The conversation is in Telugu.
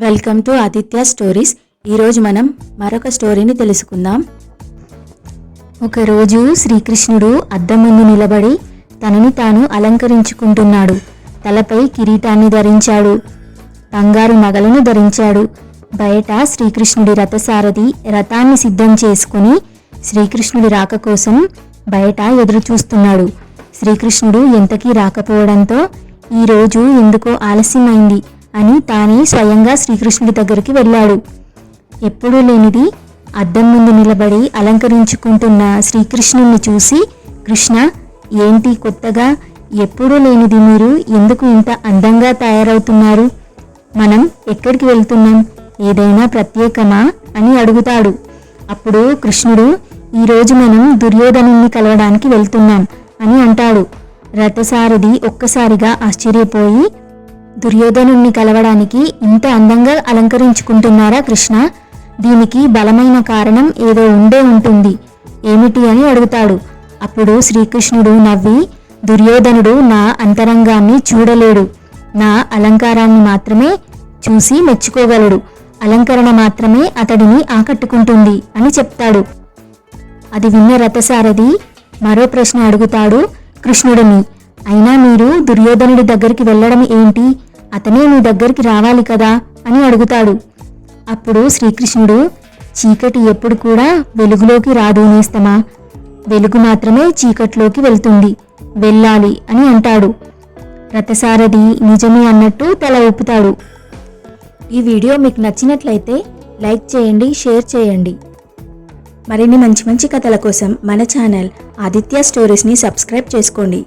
వెల్కమ్ టు ఆదిత్య స్టోరీస్ ఈరోజు మనం మరొక స్టోరీని తెలుసుకుందాం. ఒకరోజు శ్రీకృష్ణుడు అద్దం ముందు నిలబడి తనని తాను అలంకరించుకుంటున్నాడు. తలపై కిరీటాన్ని ధరించాడు. బంగారు నగలను ధరించాడు. బయట శ్రీకృష్ణుడి రథసారథి రథాన్ని సిద్ధం చేసుకుని శ్రీకృష్ణుడి రాక కోసం బయట ఎదురు చూస్తున్నాడు శ్రీకృష్ణుడు ఎంతకీ రాకపోవడంతో ఈరోజు ఎందుకో ఆలస్యమైంది. అని తానే స్వయంగా శ్రీకృష్ణుడి దగ్గరికి వెళ్ళాడు. ఎప్పుడూ లేనిది అద్దం ముందు నిలబడి అలంకరించుకుంటున్న శ్రీకృష్ణుణ్ణి చూసి కృష్ణ ఏంటి కొత్తగా? ఎప్పుడూ లేనిది మీరు ఎందుకు ఇంత అందంగా తయారవుతున్నారు? మనం ఎక్కడికి వెళ్తున్నాం? ఏదైనా ప్రత్యేకమా? అని అడుగుతాడు. అప్పుడు కృష్ణుడు ఈరోజు మనం దుర్యోధనుణ్ణి కలవడానికి వెళ్తున్నాం అని అంటాడు. రథసారథి ఒక్కసారిగా ఆశ్చర్యపోయి దుర్యోధనుణ్ణి కలవడానికి ఇంత అందంగా అలంకరించుకుంటున్నారా కృష్ణ? దీనికి బలమైన కారణం ఏదో ఉండే ఉంటుంది. ఏమిటి అని అడుగుతాడు. అప్పుడు శ్రీకృష్ణుడు నవ్వి దుర్యోధనుడు నా అంతరంగాన్ని చూడలేడు. నా అలంకారాన్ని మాత్రమే చూసి మెచ్చుకోగలడు. అలంకరణ మాత్రమే అతడిని ఆకట్టుకుంటుంది అని చెప్తాడు. అది విన్న రథసారథి మరో ప్రశ్న అడుగుతాడు కృష్ణుడిని. అయినా మీరు దుర్యోధనుడి దగ్గరికి వెళ్ళడం ఏంటి? అతనే మీ దగ్గరికి రావాలి కదా? అని అడుగుతాడు. అప్పుడు శ్రీకృష్ణుడు చీకటి ఎప్పుడు కూడా వెలుగులోకి రాదు నేస్తమా? వెలుగు మాత్రమే చీకట్లోకి వెళ్తుంది. వెళ్ళాలి అని అంటాడు. రథసారథి నిజమే అన్నట్టు తల ఊపుతాడు. ఈ వీడియో మీకు నచ్చినట్లయితే లైక్ చేయండి షేర్ చేయండి. మరిన్ని మంచి మంచి కథల కోసం మన ఛానల్ ఆదిత్య స్టోరీస్ని సబ్స్క్రైబ్ చేసుకోండి.